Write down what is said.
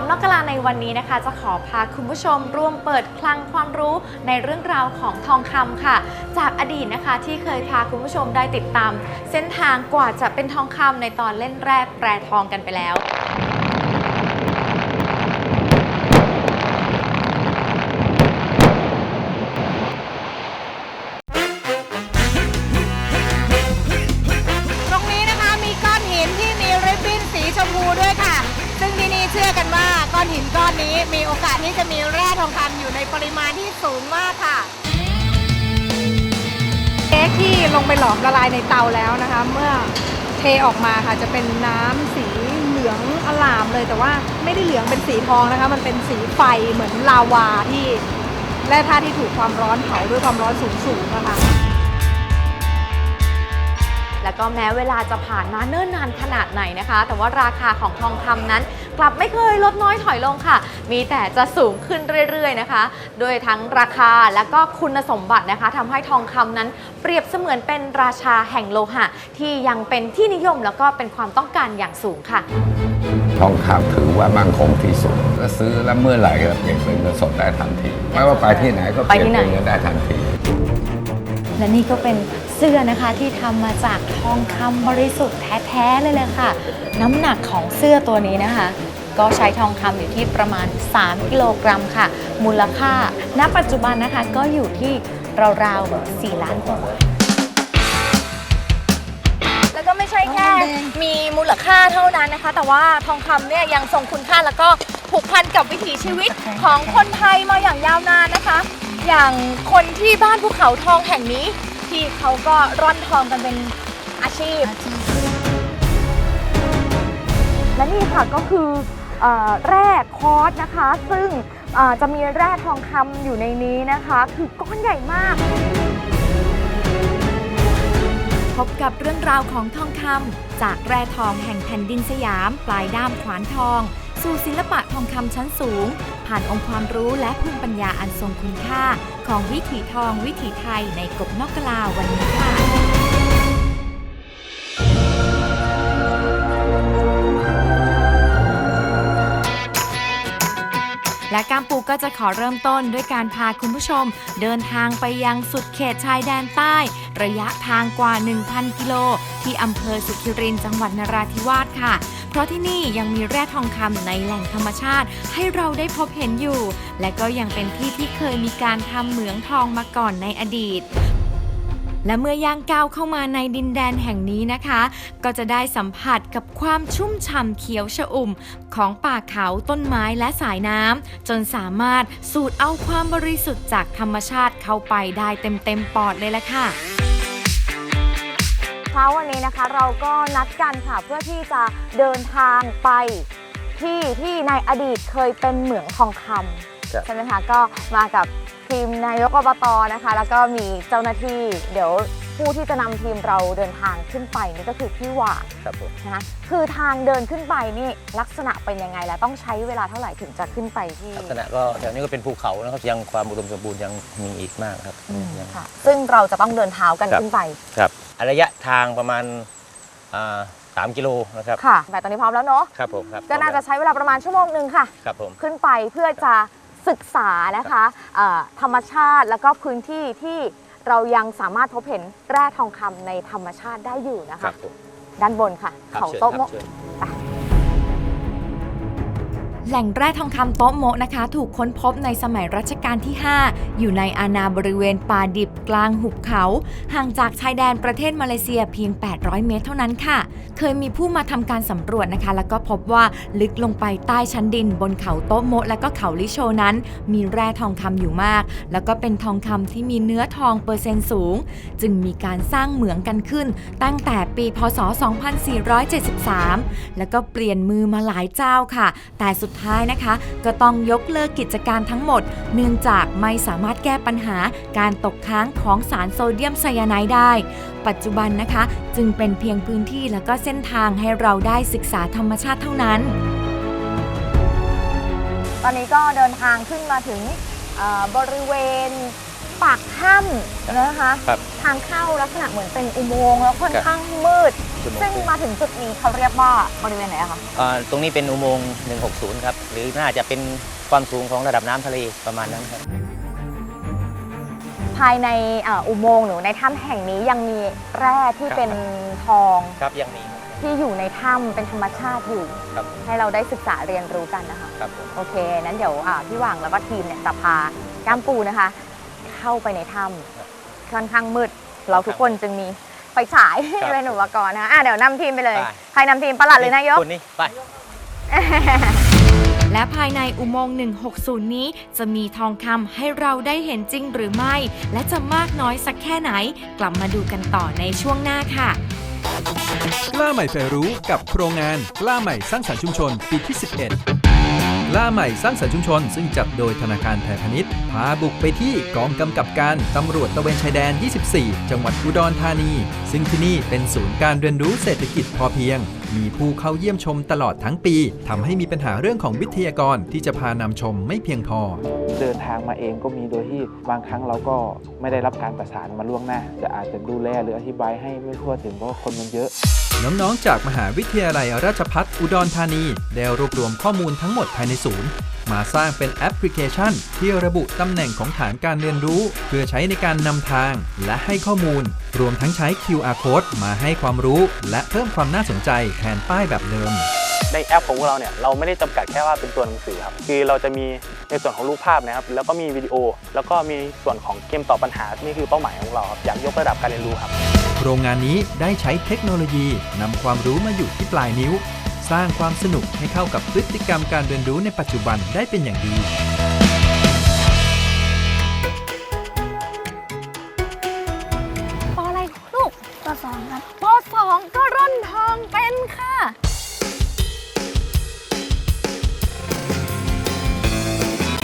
บนอกกลาในวันนี้นะคะ จะขอพาคุณผู้ชมร่วมเปิดคลังความรู้ในเรื่องราวของทองคำค่ะ จากอดีตนะคะที่เคยพาคุณผู้ชมได้ติดตาม เส้นทางกว่าจะเป็นทองคำในตอนเล่นแรกแปรทองกันไปแล้ว นี้มีโอกาสที่จะมีแร่ทองคำอยู่ในปริมาณที่สูงมากค่ะเค้กที่ลงไปหลอมละลายในเตาแล้วนะคะ เมื่อเทออกมาค่ะจะเป็นน้ำสีเหลืองอลามเลยแต่ว่าไม่ได้เหลืองเป็นสีทองนะคะ มันเป็นสีไฟเหมือนลาวาที่แร่ธาตุที่ถูกความร้อนเผาด้วยความร้อนสูงๆนะคะ แล้วก็แม้เวลาจะผ่านมาเนิ่นนานขนาดไหนนะคะ แต่ว่าราคาของทองคำนั้น กลับไม่เคยลดน้อยถอยลงค่ะ มีแต่จะสูงขึ้นเรื่อยๆนะคะ โดยทั้งราคาและก็คุณสมบัตินะคะทำให้ทองคำนั้นเปรียบเสมือนเป็นราชาแห่งโลหะ ที่ยังเป็นที่นิยมแล้วก็เป็นความต้องการอย่างสูงค่ะทองคำถือว่ามั่งคงที่สุดก็ซื้อแล้วเมื่อไหร่ก็เปลี่ยนเป็นเงินสดได้ทันที ไม่ว่าไปที่ไหนก็เปลี่ยนไปที่ไหนเป็นเงินได้ทันที และนี่ก็เป็น เสื้อนะคะที่ทำมาจากทองคำบริสุทธิ์แท้ๆเลยเลยค่ะ น้ำหนักของเสื้อตัวนี้นะคะ ก็ใช้ทองคำอยู่ที่ประมาณ 3 กิโลกรัมค่ะ มูลค่า ณ ปัจจุบันนะคะก็อยู่ที่ราวๆ4ล้านกว่าบาทแล้วก็ไม่ใช่แค่ มีมูลค่าเท่านั้นนะคะ แต่ว่าทองคำเนี่ยยังทรงคุณค่าแล้วก็ผูกพันกับวิถีชีวิตของคนไทยมาอย่างยาวนานนะคะ อย่างคนที่บ้านภูเขาทองแห่งนี้ ที่เขาก็ร่อนทองกันเป็นอาชีพ และนี่ค่ะก็คือเอ่อแร่คอร์สนะคะ ซึ่งเอ่อจะมีแร่ทองคำอยู่ในนี้นะคะ คือก้อนใหญ่มาก พบกับเรื่องราวของทองคำจากแร่ทองแห่งแผ่นดินสยาม ปลายด้ามขวานทอง สู่ศิลปะทองคำชั้นสูง ผ่านองค์ความรู้และภูมิปัญญาอันทรงคุณค่า ของวิถีทองวิถีไทยในกบนอกกลาวันนี้ค่ะ และกามปูก็จะขอเริ่มต้นด้วยการพาคุณผู้ชม เดินทางไปยังสุดเขตชายแดนใต้ ระยะทางกว่า 1,000 กิโล ที่อำเภอสุขิรินจังหวัดนราธิวาสค่ะเพราะที่นี่ยังมีแร่ทองคำในแหล่งธรรมชาติ ให้เราได้พบเห็นอยู่ และก็ยังเป็นที่ที่เคยมีการทำเหมืองทองมาก่อนในอดีต และเมื่อย่างก้าวเข้ามาในดินแดนแห่งนี้นะคะ ก็จะได้สัมผัสกับความชุ่มฉ่ำเขียวชอุ่ม ของป่าเขาต้นไม้และสายน้ำจนสามารถสูดเอาความบริสุทธิ์จากธรรมชาติเข้าไปได้เต็มๆปอดเลยละค่ะเช้าวันนี้นะคะเราก็นัดกันค่ะเพื่อที่จะเดินทางไปที่ที่ในอดีตเคยเป็นเหมืองทองคำใช่ไหมคะก็มากับ ทีมนายกอบตนะคะ แล้วก็มีเจ้าหน้าที่ เดี๋ยวผู้ที่จะนำทีมเราเดินทางขึ้นไปนี่ก็คือพี่หว่างครับผมนะคะคือทางเดินขึ้นไปนี่ลักษณะเป็นยังไงและต้องใช้เวลาเท่าไหร่ถึงจะขึ้นไปที่ลักษณะก็แถวนี้ก็เป็นภูเขานะครับยังความอุดมสมบูรณ์ยังมีอีกมากครับอืมยัง ค่ะ ซึ่งเราจะต้องเดินเท้ากันครับ ขึ้นไปครับระยะทางประมาณอ่าสามกิโลนะครับค่ะ แต่ตอนนี้พร้อมแล้วเนาะครับผมครับก็น่าจะใช้เวลาประมาณชั่วโมงหนึ่งค่ะ ครับผม ขึ้นไปเพื่อจะ ศึกษานะคะเอ่อธรรมชาติแล้วก็พื้นที่ที่เรายังสามารถพบเห็นแร่ทองคำในธรรมชาติได้อยู่นะครัคะ บผมด้านบนค่ะ ครับเขาชิญโต๊ะครับโมะเชิญ แหล่งแร่ทองคำโต๊ะโมะนะคะ ถูกค้นพบในสมัยรัชกาลที่ 5 อยู่ในอาณาบริเวณป่าดิบกลางหุบเขา ห่างจากชายแดนประเทศมาเลเซียเพียง 800 เมตรเท่านั้นค่ะ เคยมีผู้มาทำการสำรวจนะคะ แล้วก็พบว่าลึกลงไปใต้ชั้นดินบนเขาโต๊ะโมะและก็เขาลิโชนั้น มีแร่ทองคำอยู่มาก แล้วก็เป็นทองคำที่มีเนื้อทองเปอร์เซ็นต์สูง จึงมีการสร้างเหมืองกันขึ้น ตั้งแต่ปี พศ 2473 แล้วก็เปลี่ยนมือมาหลายเจ้าค่ะ แต่สุดท้ายนะคะ ก็ต้องยกเลิกกิจการทั้งหมด เนื่องจากไม่สามารถแก้ปัญหาการตกค้างของสารโซเดียมไซยาไนด์ได้ ปัจจุบันนะคะ จึงเป็นเพียงพื้นที่แล้วก็เส้นทางให้เราได้ศึกษาธรรมชาติเท่านั้น ตอนนี้ก็เดินทางขึ้นมาถึงบริเวณปากถ้ำนะคะ ครับทางเข้าลักษณะเหมือนเป็นอุโมงค์แล้วค่อนข้างมืด จุดโมงซึ่งครึ่งมาถึงจุดนี้เขาเรียกว่าบริเวณไหนอะคะอ่าตรงนี้เป็นอุโมงค์160 ครับ หรือน่าจะเป็นความสูงของระดับน้ำทะเลประมาณนั้นครับ ภายในเอ่ออุโมงค์หรือในถ้ำแห่งนี้ยังมีแร่ที่ครับ เป็นทองครับยังมีที่อยู่ในถ้ำเป็นธรรมชาติอยู่ ครับให้เราได้ศึกษาเรียนรู้กันนะคะ ครับผมโอเค นั้นเดี๋ยวอ่าพี่หว่างแล้วก็ทีมเนี่ยจะพาก้ามปูนะคะ เข้าไปในถ้ำค่อนข้างมืด เราทุกคนจึงมี ไฟฉายครับเป็นอุปกรณ์นะคะอะเดี๋ยวนำทีมไปเลย ไป ใครนำทีมประหลัดเลยนายก คนนี้ไป และภายในอุโมงค์ 160 นี้ จะมีทองคำให้เราได้เห็นจริงหรือไม่ และจะมากน้อยสักแค่ไหน กลับมาดูกันต่อในช่วงหน้าค่ะ กล้าใหม่ใฝ่รู้กับโครงงาน กล้าใหม่สร้างสรรค์ชุมชนปีที่ 11ก ล้าใหม่สร้างสรรค์ชุมชน ซึ่งจัดโดยธนาคารไทยพาณิชย์ พาบุกไปที่กองกำกับการตำรวจตะเวนชายแดน 24 จังหวัดอุดรธานี ซึ่งที่นี่เป็นศูนย์การเรียนรู้เศรษฐกิจพอเพียง มีผู้เข้าเยี่ยมชมตลอดทั้งปีทำให้มีปัญหาเรื่องของวิทยากรที่จะพานำชมไม่เพียงพอ เดินทางมาเองก็มีโดยที่บางครั้งเราก็ไม่ได้รับการประสานมาล่วงหน้า จะอาจจะดูแลหรืออธิบายให้ไม่ทั่วถึงเพราะคนมันเยอะ น้องๆ จากมหาวิทยาลัยราชพัฒอุดรธานี ได้รวบรวมข้อมูลทั้งหมดภายในศูนย์ มาสร้างเป็นแอปพลิเคชัน ที่ระบุตำแหน่งของฐานการเรียนรู้ เพื่อใช้ในการนำทาง และให้ข้อมูล รวมทั้งใช้ QR code มาให้ความรู้ และเพิ่มความน่าสนใจแทนป้ายแบบเดิม ในแอปของพวกเราเนี่ยเราไม่ได้จำกัดแค่ว่าเป็นตัวหนังสือครับคือเราจะมีในส่วนของรูปภาพนะครับ แล้วก็มีวิดีโอ แล้วก็มีส่วนของเกมตอบปัญหานี่คือเป้าหมายของเราครับอยากยกระดับการเรียนรู้ครับโรงงานนี้ได้ใช้เทคโนโลยีนำความรู้มาอยู่ที่ปลายนิ้ว สร้างความสนุกให้เข้ากับพฤติกรรมการเรียนรู้ในปัจจุบันได้เป็นอย่างดี